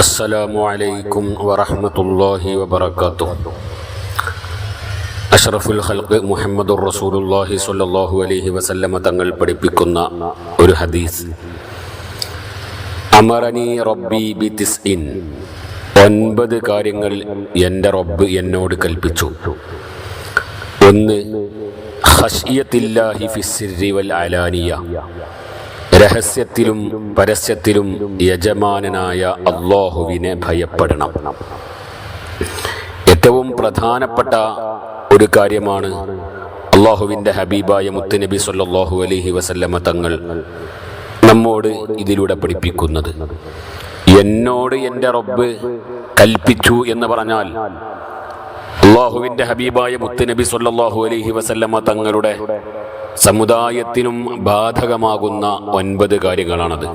السلام عليكم ورحمة الله وبركاته അഷ്റഫുൽ ഖൽക്ക് മുഹമ്മദുർ റസൂലുള്ളാഹി സ്വല്ലല്ലാഹു അലൈഹി വസല്ലമ തങ്ങൾ പഠിപ്പിക്കുന്ന ഒരു ഹദീസ് അമറനി റബ്ബി ബി തിസ്ഇൻ ഒൻപത് കാര്യങ്ങൾ എൻ്റെ റബ്ബ് എന്നോട് കൽപ്പിച്ചു ഒന്ന് ഖശ്യത്തില്ലാഹി ഫിസ്സിരി വൽ അലാനിയ രഹസ്യത്തിലും പരസ്യത്തിലും യജമാനനായ അള്ളാഹുവിനെ ഭയപ്പെടണം. ഏറ്റവും പ്രധാനപ്പെട്ട ഒരു കാര്യമാണ് അള്ളാഹുവിന്റെ ഹബീബായ മുത്തുനബി സല്ലാഹു അലഹി വസല്ലമ തങ്ങൾ നമ്മോട് ഇതിലൂടെ പഠിപ്പിക്കുന്നത്. എന്നോട് എന്റെ റബ്ബ് കൽപ്പിച്ചു എന്ന് പറഞ്ഞാൽ അള്ളാഹുവിന്റെ ഹബീബായ മുത്തുനബി സല്ലാഹു അലഹി വസല്ലമ തങ്ങളുടെ സമുദായത്തിനും ബാധകമാകുന്ന ഒൻപത് കാര്യങ്ങളാണത്.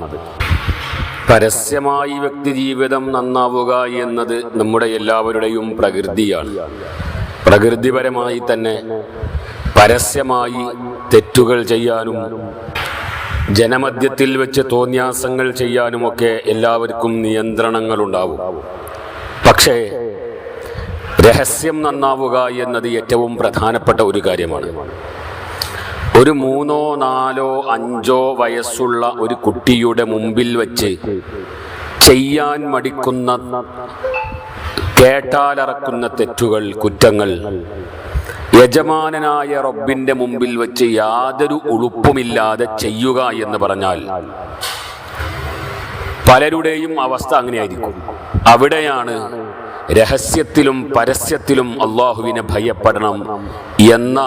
പരസ്യമായി വ്യക്തി ജീവിതം നന്നാവുക എന്നത് നമ്മുടെ എല്ലാവരുടെയും പ്രകൃതിയാണ്. പ്രകൃതിപരമായി തന്നെ പരസ്യമായി തെറ്റുകൾ ചെയ്യാനും ജനമധ്യത്തിൽ വെച്ച് തോന്യാസങ്ങൾ ചെയ്യാനുമൊക്കെ എല്ലാവർക്കും നിയന്ത്രണങ്ങൾ ഉണ്ടാവും പക്ഷേ രഹസ്യം നന്നാവുക എന്നത് ഏറ്റവും പ്രധാനപ്പെട്ട ഒരു കാര്യമാണ്. ഒരു മൂന്നോ നാലോ അഞ്ചോ വയസ്സുള്ള ഒരു കുട്ടിയുടെ മുമ്പിൽ വച്ച് ചെയ്യാൻ മടിക്കുന്ന കേട്ടാലറക്കുന്ന തെറ്റുകൾ കുറ്റങ്ങൾ യജമാനനായ റബ്ബിന്റെ മുമ്പിൽ വെച്ച് യാതൊരു ഉളുപ്പുമില്ലാതെ ചെയ്യുക എന്ന് പറഞ്ഞാൽ പലരുടെയും അവസ്ഥ അങ്ങനെയായിരിക്കും. അവിടെയാണ് രഹസ്യത്തിലും പരസ്യത്തിലും അള്ളാഹുവിനെ ഭയപ്പെടണം എന്ന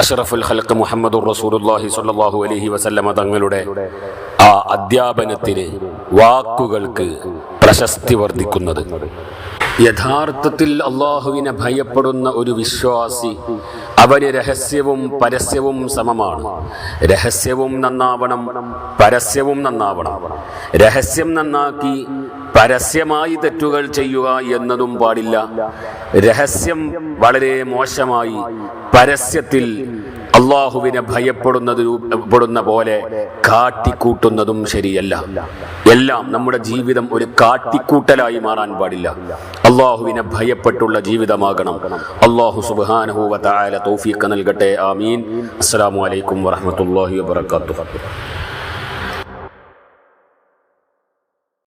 അഷറഫുൽ ഹലക്ക് മുഹമ്മദ് റസൂലുല്ലാഹി സ്വല്ലല്ലാഹു അലൈഹി വസല്ലമ തങ്ങളുടെ ആ അധ്യാപനത്തിന് വാക്കുകൾക്ക് പ്രശസ്തി വർദ്ധിക്കുന്നത്. യഥാർത്ഥത്തിൽ അള്ളാഹുവിനെ ഭയപ്പെടുന്ന ഒരു വിശ്വാസി അവന് രഹസ്യവും പരസ്യവും സമമാണ്. രഹസ്യവും നന്നാവണം പരസ്യവും നന്നാവണം. രഹസ്യം നന്നാക്കി പരസ്യമായി തെറ്റുകൾ ചെയ്യുക എന്നതും പാടില്ല. രഹസ്യം വളരെ മോശമായി പരസ്യത്തിൽ അള്ളാഹുവിനെ ഭയപ്പെടുന്നത് പെടുന്ന പോലെ കാട്ടിക്കൂട്ടുന്നതും ശരിയല്ല. എല്ലാം നമ്മുടെ ജീവിതം ഒരു കാട്ടിക്കൂട്ടലായി മാറാൻ പാടില്ല. അള്ളാഹുവിനെ ഭയപ്പെട്ടുള്ള ജീവിതമാകണം. അള്ളാഹു സുബാനഹുവ തായാല തൗഫീഖ് നൽകട്ടെ. ആമീൻ. അസ്സലാമു അലൈക്കും വറഹമത്തല്ലാഹി വാത്തു